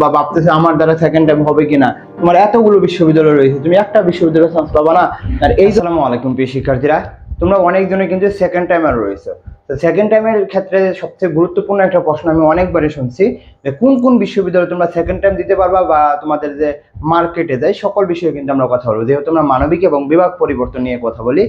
বা ভাবতেছে আমার দ্বারা সেকেন্ড টাইম হবে কিনা? তোমার এতগুলো বিশ্ববিদ্যালয় রয়েছে, তুমি একটা বিশ্ববিদ্যালয় চান্স পাবা না। আর এই সালামু আলাইকুম প্রিয় শিক্ষার্থীরা, তোমরা অনেকজনে কিন্তু সেকেন্ড টাইমার রয়েছে। তো সেকেন্ড টাইমের ক্ষেত্রে সবচেয়ে গুরুত্বপূর্ণ একটা প্রশ্ন আমি অনেকবারই শুনছি যে কোন কোন বিশ্ববিদ্যালয়ে তোমরা সেকেন্ড টাইম দিতে পারবা বা তোমাদের যে মার্কেটে যায় সকল বিষয়ে কিন্তু আমরা কথা বলব। যেহেতু আমরা মানবিক এবং বিভাগ পরিবর্তন নিয়ে কথা বলি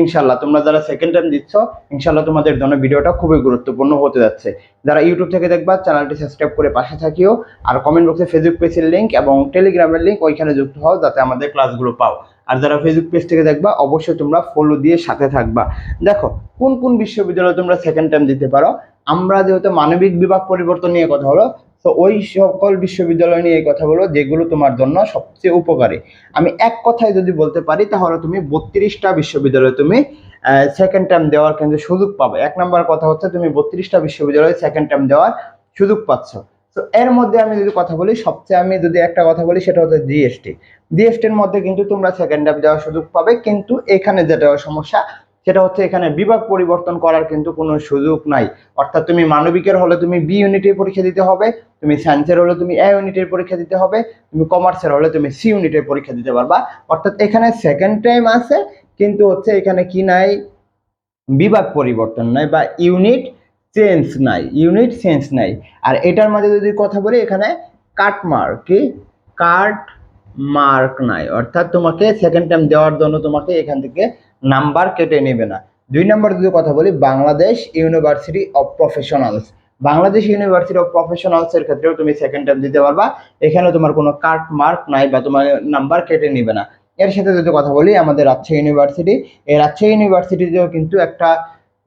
ইনশাল্লাহ তোমরা যারা সেকেন্ড টাইম দিচ্ছ ইনশাল্লাহ তোমাদের জন্য ভিডিওটা খুবই গুরুত্বপূর্ণ হতে যাচ্ছে। যারা ইউটিউব থেকে দেখবা চ্যানেলটি সাবস্ক্রাইব করে পাশে থাকিও। আর কমেন্ট বক্সে ফেসবুক পেজের লিঙ্ক এবং টেলিগ্রামের লিঙ্ক ওইখানে যুক্ত হও, যাতে আমাদের ক্লাসগুলো পাও। আর যারা ফেসবুক পেজ থেকে দেখবা, অবশ্যই তোমরা ফলো দিয়ে সাথে থাকবা। দেখো, কোন কোন বিশ্ববিদ্যালয়ে তোমরা সেকেন্ড টাইম দিতে পারো? আমরা যেহেতু মানবিক বিভাগ পরিবর্তন নিয়ে কথা হলো তো ওই সকল বিশ্ববিদ্যালয় নিয়ে কথা বলো, যেগুলো তোমার জন্য সবচেয়ে উপকারী। আমি এক কথায় যদি বলতে পারি, তাহলে তুমি বত্রিশটা বিশ্ববিদ্যালয়ে তুমি সেকেন্ড টাইম দেওয়ার কিন্তু সুযোগ পাবে। এক নম্বর কথা হচ্ছে, তুমি বত্রিশটা বিশ্ববিদ্যালয়ে সেকেন্ড টাইম দেওয়ার সুযোগ পাচ্ছ। তো এর মধ্যে আমি যদি কথা বলি, সবচেয়ে আমি যদি একটা কথা বলি, সেটা হচ্ছে জিএসটি জিএসটির মধ্যে কিন্তু তোমরা সেকেন্ড টাইম যাওয়ার সুযোগ পাবে, কিন্তু এখানে যেটা সমস্যা, সেটা হচ্ছে এখানে বিভাগ পরিবর্তন করার কিন্তু কোনো সুযোগ নাই। অর্থাৎ তুমি মানবিকের হলে তুমি বি ইউনিটের পরীক্ষা দিতে হবে, তুমি সায়েন্সের হলে তুমি এ ইউনিটের পরীক্ষা দিতে হবে, তুমি কমার্সের হলে তুমি সি ইউনিটের পরীক্ষা দিতে পারবা। অর্থাৎ এখানে সেকেন্ড টাইম আছে, কিন্তু হচ্ছে এখানে কি নাই? বিভাগ পরিবর্তন নাই বা ইউনিট চেঞ্জ নাই ইউনিট চেঞ্জ নাই। আর এটার মাঝে যদি কথা বলি, এখানে কাট মার্ক কি? কাট মার্ক নাই। অর্থাৎ তোমাকে সেকেন্ড টাইম দেওয়ার জন্য তোমাকে এখান থেকে নাম্বার কেটে নেবে না। দুই নাম্বার যদি কথা বলি, Bangladesh university of professionals Bangladesh university of professionals এর ক্ষেত্রেও তুমি সেকেন্ড টাইম দিতে পারবা। এখানে তোমার কোনো কাট মার্ক নাই বা তোমার নাম্বার কেটে নেবে না। এর সাথে যদি কথা বলি, আমাদের রাজশাহী ইউনিভার্সিটি এই রাজশাহী ইউনিভার্সিটিতেও কিন্তু একটা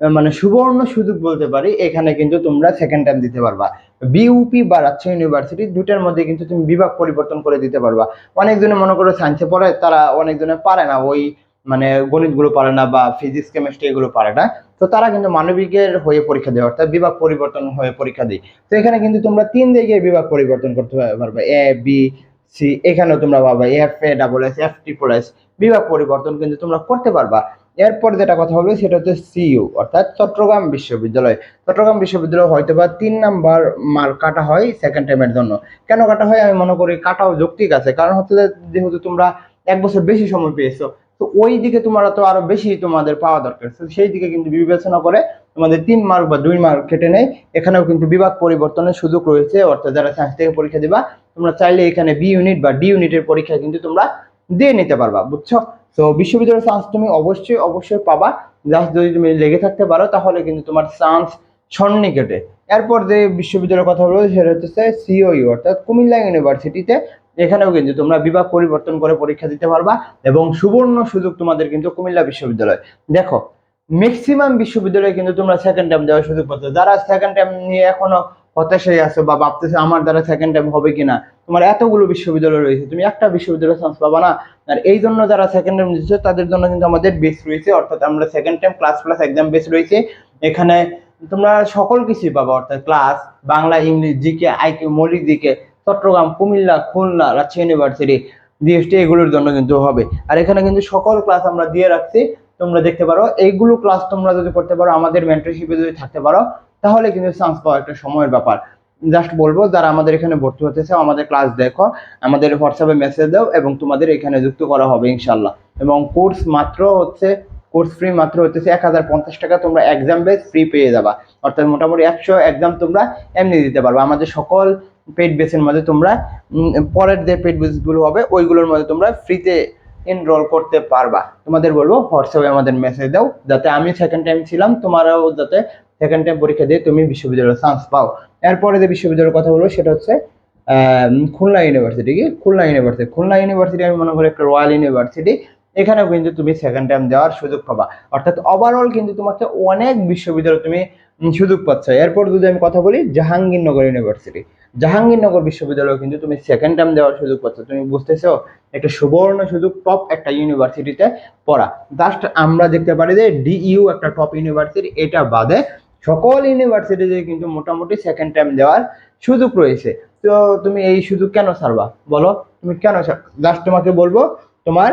মানে সুবর্ণ সুযোগ বলতে পারি, এখানে কিন্তু তোমরা সেকেন্ড টাইম দিতে পারবা। বিউপি বা রাজশাহী ইউনিভার্সিটি দুটার মধ্যে কিন্তু তুমি বিভাগ পরিবর্তন করে দিতে পারবা। অনেকজনে মনে করো সায়েন্সে পড়ে, তারা অনেকজনে পারে না, ওই মানে গণিতগুলো পারে না বা ফিজিক্স কেমিস্ট্রি এগুলো পারে না। তো তারা কিন্তু মানবিকের হয়ে পরীক্ষা দেয়, অর্থাৎ বিভাগ পরিবর্তন হয়ে পরীক্ষা দেয়। তো এখানে কিন্তু তোমরা তিন জায়গায় বিভাগ পরিবর্তন করতে পারবে। এ বি সি এখানেও তোমরা পাবা। F A double S F triple S বিভাগ পরিবর্তন কিন্তু তোমরা করতে পারবা। এরপর যেটা কথা বলব সেটা হচ্ছে সিইউ, অর্থাৎ চট্টগ্রাম বিশ্ববিদ্যালয়। চট্টগ্রাম বিশ্ববিদ্যালয় হয়তো বা তিন নাম্বার মার্ক কাটা হয় সেকেন্ড টাইমের জন্য। কেন কাটা হয়? আমি মনে করি কাটাও যৌক্তিক আছে। কারণ হচ্ছে যেহেতু তোমরা এক বছর বেশি সময় পেয়েছ, তো ওই দিকে তোমরা তো আরও বেশি তোমাদের পাওয়া দরকার। তো সেই দিকে কিন্তু বিবেচনা করে তোমাদের তিন মার্ক বা দুই মার্ক কেটে নেয় এখানেও কিন্তু বিভাগ পরিবর্তনের সুযোগ রয়েছে। অর্থাৎ যারা সায়েন্স থেকে পরীক্ষা দিবা, তোমরা চাইলে এখানে বি ইউনিট বা ডি ইউনিটের পরীক্ষা কিন্তু তোমরা দিয়ে নিতে পারবা, বুঝছ? তো বিশ্ববিদ্যালয়ের চান্স তুমি অবশ্যই অবশ্যই পাবা। জাস্ট যদি তুমি লেগে থাকতে পারো, তাহলে কিন্তু তোমার চান্স সন্নিকটে এরপর যে বিশ্ববিদ্যালয়ের কথা বলব, সেটা হচ্ছে সিওইউ অর্থাৎ কুমিল্লা ইউনিভার্সিটিতে এখানেও কিন্তু তোমরা বিভাগ পরিবর্তন করে পরীক্ষা দিতে পারবা এবং সুবর্ণ সুযোগ তোমাদের কিন্তু কুমিল্লা বিশ্ববিদ্যালয়। দেখো ম্যাক্সিমাম বিশ্ববিদ্যালয়ে কিন্তু তোমরা সেকেন্ড টাইম দেওয়ার সুযোগ পাচ্ছ। যারা সেকেন্ড টাইম নিয়ে এখনও হতাশাই আছো বা ভাবতেছে আমার দ্বারা সেকেন্ড টাইম হবে কিনা। তোমার এতগুলো বিশ্ববিদ্যালয় রয়েছে, তুমি একটা বিশ্ববিদ্যালয় চান্স পাবা না। আর এই জন্য যারা সেকেন্ড টাইম দিচ্ছে তাদের জন্য কিন্তু আমাদের বেস রয়েছে, অর্থাৎ আমরা second time class plus exam base রয়েছে। এখানে তোমরা সকল কিছুই পাবা, অর্থাৎ class Bangla, English, GK IK মৌলিক দিকে চট্টগ্রাম, কুমিল্লা, খুলনা, রাজশাহী ইউনিভার্সিটি ডিএসটি এগুলোর জন্য কিন্তু হবে। আর এখানে কিন্তু সকল ক্লাস আমরা দিয়ে রাখছি। তোমরা দেখতে পারো। এইগুলো ক্লাস তোমরা যদি করতে পারো, আমাদের মেন্টরশিপে যদি থাকতে পারো, তাহলে কিন্তু চান্স পাওয়া একটা সময়ের ব্যাপার। জাস্ট বলব, যারা আমাদের এখানে ভর্তি হতে চাও, আমাদের ক্লাস দেখো, আমাদের হোয়াটসঅ্যাপে মেসেজ দাও এবং তোমাদের এখানে যুক্ত করা হবে ইনশাল্লাহ এবং কোর্স মাত্র হচ্ছে কোর্স ফ্রি মাত্র হচ্ছে এক হাজার পঞ্চাশ টাকা, তোমরা এক্সাম বেস ফ্রি পেয়ে যাবা। অর্থাৎ মোটামুটি একশো এক্সাম তোমরা এমনি দিতে পারবে। আমাদের সকল পেড বেসের মধ্যে তোমরা পরের যে পেড বেসগুলো হবে, ওইগুলোর মধ্যে তোমরা ফ্রিতে এনরোল করতে পারবা। তোমাদের বলব হোয়াটসঅ্যাপে আমাদের মেসেজ দাও, যাতে আমি সেকেন্ড টাইম ছিলাম, তোমারও যাতে সেকেন্ড টাইম পরীক্ষা দিয়ে তুমি বিশ্ববিদ্যালয়ে চান্স পাও। এরপরে যে বিশ্ববিদ্যালয়ের কথা বলব, সেটা হচ্ছে খুলনা ইউনিভার্সিটি কি? খুলনা ইউনিভার্সিটি খুলনা ইউনিভার্সিটি আমি মনে করি একটা রয়্যাল ইউনিভার্সিটি এখানেও কিন্তু তুমি সেকেন্ড টাইম দেওয়ার সুযোগ পাবা। অর্থাৎ ওভারঅল কিন্তু তোমাকে অনেক বিশ্ববিদ্যালয় তুমি সুযোগ পাচ্ছ। এরপর যদি আমি কথা বলি, জাহাঙ্গীরনগর ইউনিভার্সিটি জাহাঙ্গীরনগর বিশ্ববিদ্যালয় কিন্তু তুমি সেকেন্ড টাইম দেওয়ার সুযোগ পাচ্ছ। তুমি বুঝতেছো? একটা সুবর্ণ সুযোগ টপ একটা ইউনিভার্সিটিতে পড়া। জাস্ট আমরা দেখতে পারি যে ডিইউ একটা টপ ইউনিভার্সিটি এটা বাদে সকল ইউনিভার্সিটিতে কিন্তু মোটামুটি সেকেন্ড টাইম দেওয়ার সুযোগ রয়েছে। তো তুমি এই সুযোগ কেন ছাড়বা? বলো, তুমি কেন জাস্ট তোমাকে বলব, তোমার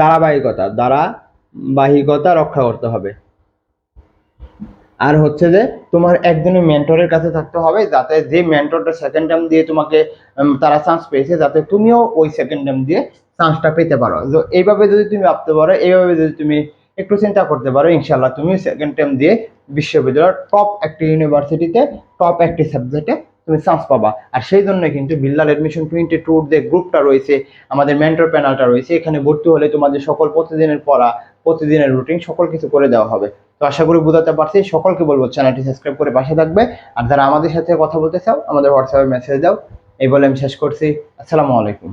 ধারাবাহিকতা ধারাবাহিকতা রক্ষা করতে হবে। আর হচ্ছে যে তোমার একজনের মেন্টরের কাছে থাকতে হবে, যাতে যে মেন্টরটা সেকেন্ড টাইম দিয়ে তোমাকে তারা চান্স পেয়েছে, যাতে তুমিও ওই সেকেন্ড টাইম দিয়ে চান্সটা পেতে পারো। তো এইভাবে যদি তুমি ভাবতে পারো, এইভাবে যদি তুমি একটু চিন্তা করতে পারো ইনশাল্লাহ তুমি সেকেন্ড টাইম দিয়ে বিশ্ববিদ্যালয়ের টপ একটি ইউনিভার্সিটিতে টপ একটি সাবজেক্টে তুমি চান্স পাবা। আর সেই জন্য কিন্তু বিল্লাল এডমিশন টোয়েন্টি টুর যে গ্রুপটা রয়েছে, আমাদের মেন্টর প্যানেলটা রয়েছে, এখানে ভর্তি হলে তোমাদের সকল প্রতিদিনের পড়া, প্রতিদিনের রুটিন সকল কিছু করে দেওয়া হবে। তো আশা করি বোঝাতে পারছি। সকলকে বলব, চ্যানেলটি সাবস্ক্রাইব করে পাশে থাকবে। আর যারা আমাদের সাথে কথা বলতে চাও, আমাদের হোয়াটসঅ্যাপে মেসেজ দাও এই বলে আমি শেষ করছি। আসসালামু আলাইকুম।